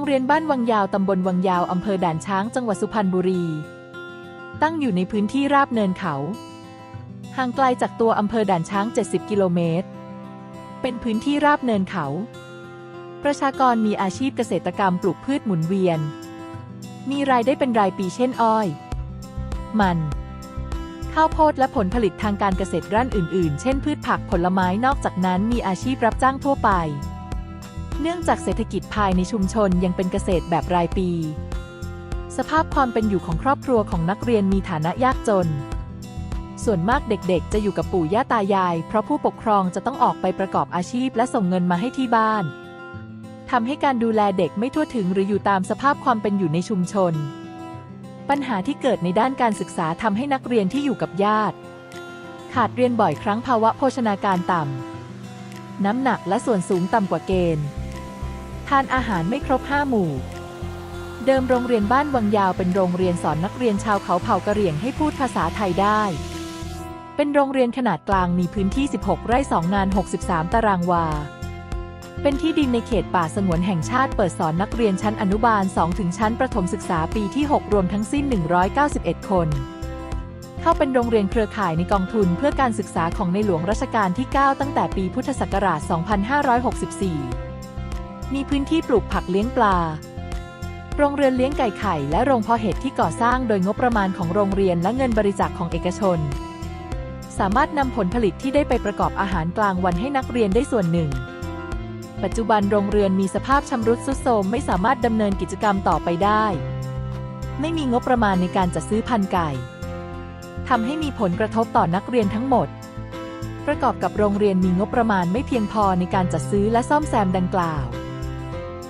งเรียนบ้านวังยาวตำบลวังยาวอำเภอด่านช้างจังหวัดสุพรรณบุรี ตั้งอยู่ในพื้นที่ราบเนินเขา ห่างไกลจากตัวอำเภอด่านช้าง 70 กิโลเมตร เป็นพื้นที่ราบเนินเขา ประชากรมีอาชีพเกษตรกรรมปลูกพืชหมุนเวียน มีรายได้เป็นรายปีเช่นอ้อย มัน ข้าวโพดและผลผลิตทางการเกษตรด้านอื่น ๆ เช่นพืชผักผลไม้นอกจากนั้นมีอาชีพรับจ้างทั่วไป เนื่องจากเศรษฐกิจภายในชุมชนยังเป็นเกษตรแบบรายปี สภาพความเป็นอยู่ของครอบครัวของนักเรียนมีฐานะยากจน ส่วนมากเด็กๆ จะอยู่กับปู่ย่าตายาย เพราะผู้ปกครองจะต้องออกไปประกอบอาชีพและส่งเงินมาให้ที่บ้านทำให้การดูแลเด็กไม่ทั่วถึงหรืออยู่ตามสภาพความเป็นอยู่ในชุมชน ปัญหาที่เกิดในด้านการศึกษาทำให้นักเรียนที่อยู่กับญาติ ขาดเรียนบ่อยครั้งภาวะโภชนาการต่ำน้ำหนักและส่วนสูงต่ำกว่าเกณฑ์ ทานอาหารไม่ครบห้าหมู่ เดิมโรงเรียนบ้านวังยาวเป็นโรงเรียนสอนนักเรียนชาวเขาเผ่ากะเหรี่ยงให้พูดภาษาไทยได้ เป็นโรงเรียนขนาดกลางมีพื้นที่ 16 ไร่ 2 งาน 63 ตารางวา เป็นที่ดินในเขตป่าสงวนแห่งชาติเปิดสอนนักเรียนชั้นอนุบาล 2 ถึงชั้นประถมศึกษาปีที่ 6 รวมทั้งสิ้น 191 คนเข้าเป็นโรงเรียนเครือข่ายในกองทุนเพื่อการศึกษาของในหลวงรัชกาลที่ 9 ตั้งแต่ปีพุทธศักราช 2564 มีพื้นที่ปลูกผักเลี้ยงปลา โรงเรือนเลี้ยงไก่ไข่ และโรงเพาะเห็ดที่ก่อสร้างโดยงบประมาณของโรงเรียนและเงินบริจาคของเอกชน สามารถนำผลผลิตที่ได้ไปประกอบอาหารกลางวันให้นักเรียนได้ส่วนหนึ่ง ปัจจุบันโรงเรือนมีสภาพชำรุดทรุดโทรมไม่สามารถดำเนินกิจกรรมต่อไปได้ ไม่มีงบประมาณในการจัดซื้อพันธุ์ไก่ทำให้มีผลกระทบต่อนักเรียนทั้งหมด ประกอบกับโรงเรียนมีงบประมาณไม่เพียงพอในการจัดซื้อและซ่อมแซมดังกล่าว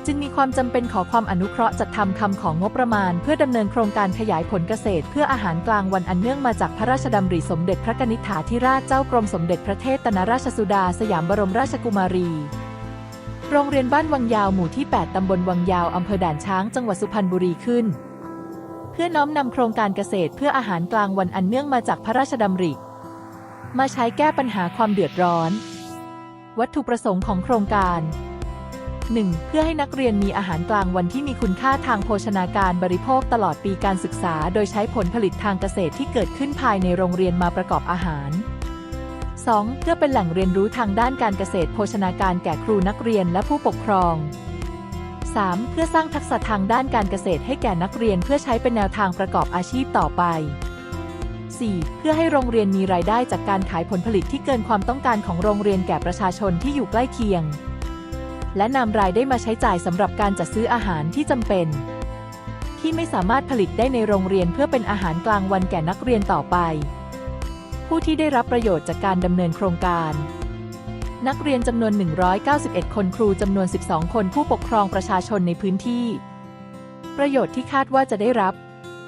จึงมีความจำเป็นขอความอนุเคราะห์จัดทำคำของงบประมาณ เพื่อดำเนินโครงการขยายผลเกษตร เพื่ออาหารกลางวันอันเนื่องมาจากพระราชดำริสมเด็จพระนิษฐาธิราชเจ้ากรมสมเด็จพระเทพตนราชสุดา สยามบรมราชกุมารี โรงเรียนบ้านวังยาวหมู่ที่ 8 ตำบลวังยาวอำเภอด่านช้างจังหวัดสุพรรณบุรีขึ้น เพื่อน้อมนำโครงการเกษตร เพื่ออาหารกลางวันอันเนื่องมาจากพระราชดำริ มาใช้แก้ปัญหาความเดือดร้อน วัตถุประสงค์ของโครงการ 1. เพื่อให้นักเรียนมีอาหารกลางวันที่มีคุณค่าทางโภชนาการบริโภคตลอดปีการศึกษา โดยใช้ผลผลิตทางเกษตรที่เกิดขึ้นภายในโรงเรียนมาประกอบอาหาร 2. เพื่อเป็นแหล่งเรียนรู้ทางด้านการเกษตรโภชนาการแก่ครูนักเรียนและผู้ปกครอง 3. เพื่อสร้างทักษะทางด้านการเกษตรให้แก่นักเรียนเพื่อใช้เป็นแนวทางประกอบอาชีพต่อไป 4. เพื่อให้โรงเรียนมีรายได้จากการขายผลผลิตที่เกินความต้องการของโรงเรียนแก่ประชาชนที่อยู่ใกล้เคียง และนำรายได้มาใช้จ่ายสำหรับการจัดซื้ออาหารที่จำเป็น ที่ไม่สามารถผลิตได้ในโรงเรียนเพื่อเป็นอาหารกลางวันแก่นักเรียนต่อไป ผู้ที่ได้รับประโยชน์จากการดำเนินโครงการ นักเรียนจำนวน 191 คนครูจำนวน 12 คนผู้ปกครองประชาชนในพื้นที่ ประโยชน์ที่คาดว่าจะได้รับ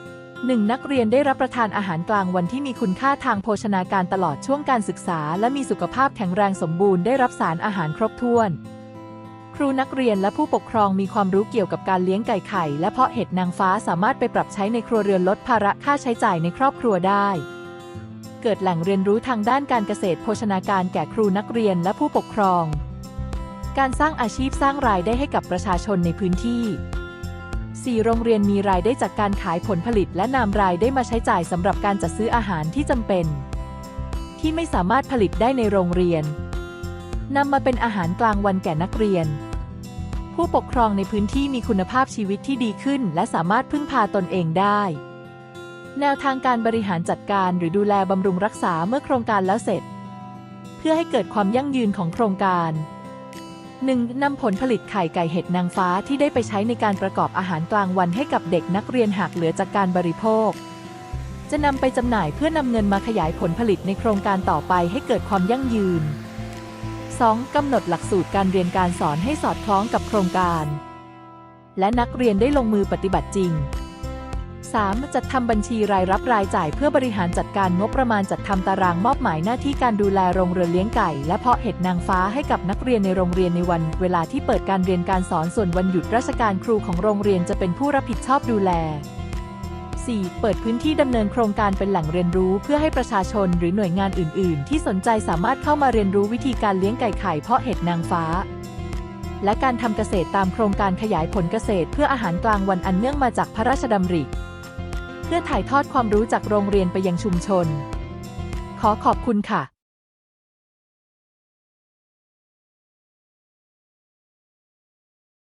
1. นักเรียนได้รับประทานอาหารกลางวันที่มีคุณค่าทางโภชนาการตลอดช่วงการศึกษา และมีสุขภาพแข็งแรงสมบูรณ์ได้รับสารอาหารครบถ้วน ครูนักเรียนและผู้ปกครองมีความรู้เกี่ยวกับการเลี้ยงไก่ไข่ และเพาะเห็ดนางฟ้าสามารถไปปรับใช้ในครัวเรือนลดภาระค่าใช้จ่ายในครอบครัวได้ เกิดแหล่งเรียนรู้ทางด้านการเกษตรโภชนาการแก่ครูนักเรียนและผู้ปกครอง การสร้างอาชีพสร้างรายได้ให้กับประชาชนในพื้นที่ 4. โรงเรียนมีรายได้จากการขายผลผลิตและนำรายได้มาใช้จ่ายสำหรับการจัดซื้ออาหารที่จำเป็น ที่ไม่สามารถผลิตได้ในโรงเรียน นำมาเป็นอาหารกลางวันแก่นักเรียน ผู้ปกครองในพื้นที่มีคุณภาพชีวิตที่ดีขึ้น และสามารถพึ่งพาตนเองได้ แนวทางการบริหารจัดการหรือดูแลบำรุงรักษาเมื่อโครงการแล้วเสร็จ เพื่อให้เกิดความยั่งยืนของโครงการ 1. นำผลผลิตไข่ไก่เห็ดนางฟ้าที่ได้ไปใช้ในการประกอบอาหารกลางวันให้กับเด็กนักเรียนหากเหลือจากการบริโภค จะนำไปจำหน่ายเพื่อนำเงินมาขยายผลผลิตในโครงการต่อไปให้เกิดความยั่งยืน 2. กำหนดหลักสูตรการเรียนการสอนให้สอดคล้องกับโครงการ และนักเรียนได้ลงมือปฏิบัติจริง 3. จัดทำบัญชีรายรับรายจ่ายเพื่อบริหารจัดการงบประมาณจัดทำตารางมอบหมายหน้าที่การดูแลโรงเรือนเลี้ยงไก่ และเพาะเห็ดนางฟ้าให้กับนักเรียนในโรงเรียนในวัน เวลาที่เปิดการเรียนการสอนส่วนวันหยุดราชการครูของโรงเรียนจะเป็นผู้รับผิดชอบดูแล 4. เปิดพื้นที่ดำเนินโครงการเป็นแหล่งเรียนรู้ เพื่อให้ประชาชนหรือหน่วยงานอื่น ๆ ที่สนใจสามารถเข้ามาเรียนรู้วิธีการเลี้ยงไก่ไข่เพาะเห็ดนางฟ้า และการทำเกษตรตามโครงการขยายผลเกษตร เพื่ออาหารกลางวันอันเนื่องมาจากพระราชดำริ เพื่อถ่ายทอดความรู้จากโรงเรียนไปยังชุมชน ขอขอบคุณค่ะ